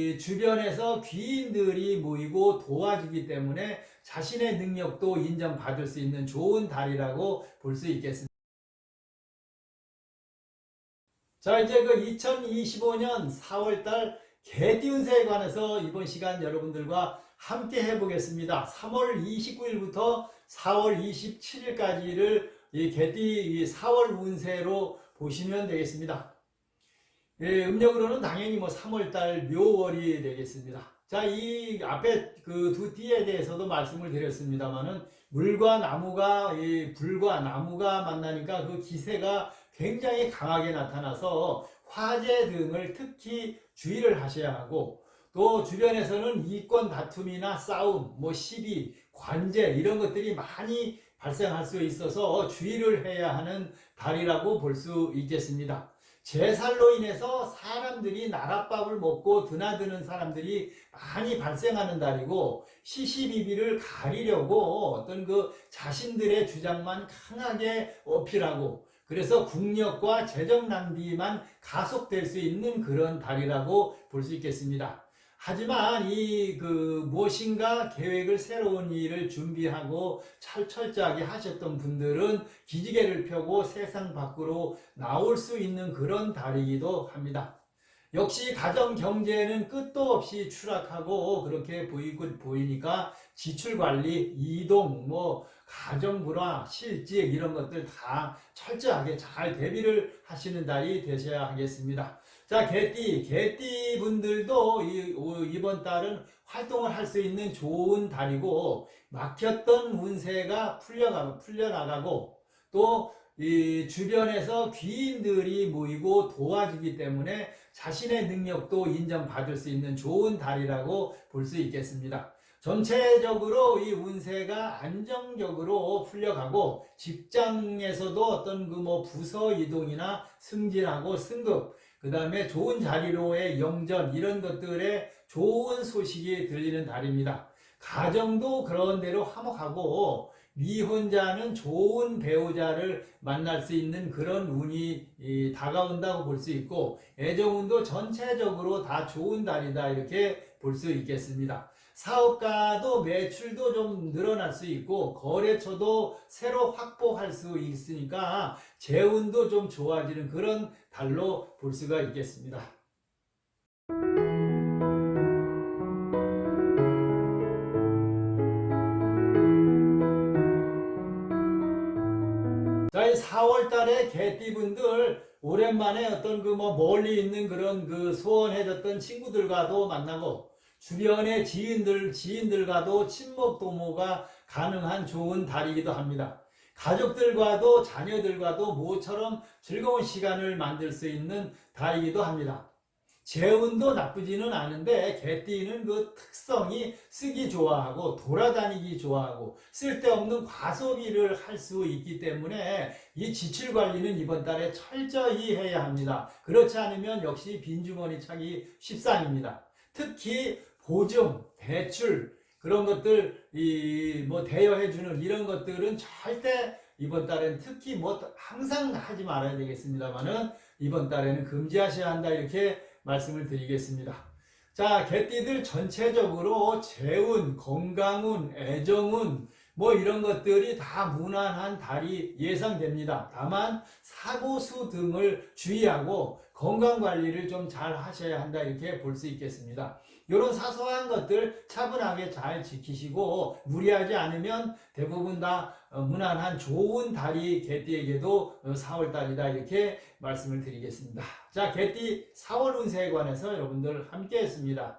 이 주변에서 귀인들이 모이고 도와주기 때문에 자신의 능력도 인정받을 수 있는 좋은 달이라고 볼 수 있겠습니다. 자, 이제 그 2025년 4월달 개띠운세에 관해서 이번 시간 여러분들과 함께 해보겠습니다. 3월 29일부터 4월 27일까지를 이 개띠 4월 운세로 보시면 되겠습니다. 예, 음력으로는 당연히 뭐 3월달 묘월이 되겠습니다. 자, 이 앞에 그 두 띠에 대해서도 말씀을 드렸습니다만은 물과 나무가 이 불과 나무가 만나니까 그 기세가 굉장히 강하게 나타나서 화재 등을 특히 주의를 하셔야 하고 또 주변에서는 이권 다툼이나 싸움, 뭐 시비, 관제 이런 것들이 많이 발생할 수 있어서 주의를 해야 하는 달이라고 볼 수 있겠습니다. 제살로 인해서 사람들이 나랏밥을 먹고 드나드는 사람들이 많이 발생하는 달이고 시시비비를 가리려고 어떤 그 자신들의 주장만 강하게 어필하고 그래서 국력과 재정 낭비만 가속될 수 있는 그런 달이라고 볼 수 있겠습니다. 하지만 이 그 무엇인가 계획을 새로운 일을 준비하고 철저하게 하셨던 분들은 기지개를 펴고 세상 밖으로 나올 수 있는 그런 달이기도 합니다. 역시 가정 경제는 끝도 없이 추락하고 그렇게 보이고 보이니까 지출 관리, 이동, 뭐 가정 불화, 실직 이런 것들 다 철저하게 잘 대비를 하시는 달이 되셔야 하겠습니다. 자, 개띠, 개띠 분들도 이, 오- 이번 달은 활동을 할 수 있는 좋은 달이고 막혔던 운세가 풀려가, 풀려나가고 또 이 주변에서 귀인들이 모이고 도와주기 때문에 자신의 능력도 인정받을 수 있는 좋은 달이라고 볼 수 있겠습니다. 전체적으로 이 운세가 안정적으로 풀려가고 직장에서도 어떤 그 뭐 부서 이동이나 승진하고 승급 그 다음에 좋은 자리로의 영전 이런 것들의 좋은 소식이 들리는 달입니다. 가정도 그런 대로 화목하고 미혼자는 좋은 배우자를 만날 수 있는 그런 운이 이, 다가온다고 볼 수 있고 애정운도 전체적으로 다 좋은 달이다 이렇게 볼 수 있겠습니다. 사업가도 매출도 좀 늘어날 수 있고 거래처도 새로 확보할 수 있으니까 재운도 좀 좋아지는 그런 달로 볼 수가 있겠습니다. 자, 이 4월 달에 개띠분들 오랜만에 어떤 그 뭐 멀리 있는 그런 그 소원해졌던 친구들과도 만나고 주변의 지인들, 지인들과도 친목 도모가 가능한 좋은 달이기도 합니다. 가족들과도 자녀들과도 모처럼 즐거운 시간을 만들 수 있는 달이기도 합니다. 재운도 나쁘지는 않은데 개띠는 그 특성이 쓰기 좋아하고 돌아다니기 좋아하고 쓸데없는 과소비를 할 수 있기 때문에 이 지출 관리는 이번 달에 철저히 해야 합니다. 그렇지 않으면 역시 빈주머니 차기 십상입니다. 특히 보증, 대출 그런 것들 이 뭐 대여해 주는 이런 것들은 절대 이번 달엔 특히 뭐 항상 하지 말아야 되겠습니다만은 이번 달에는 금지하셔야 한다 이렇게 말씀을 드리겠습니다. 자, 개띠들 전체적으로 재운, 건강운, 애정운 뭐 이런 것들이 다 무난한 달이 예상됩니다. 다만 사고수 등을 주의하고 건강 관리를 좀 잘 하셔야 한다 이렇게 볼 수 있겠습니다. 이런 사소한 것들 차분하게 잘 지키시고 무리하지 않으면 대부분 다 어, 무난한 좋은 달이 개띠에게도 4월 달이다 이렇게 말씀을 드리겠습니다. 자, 개띠 4월 운세에 관해서 여러분들 함께 했습니다.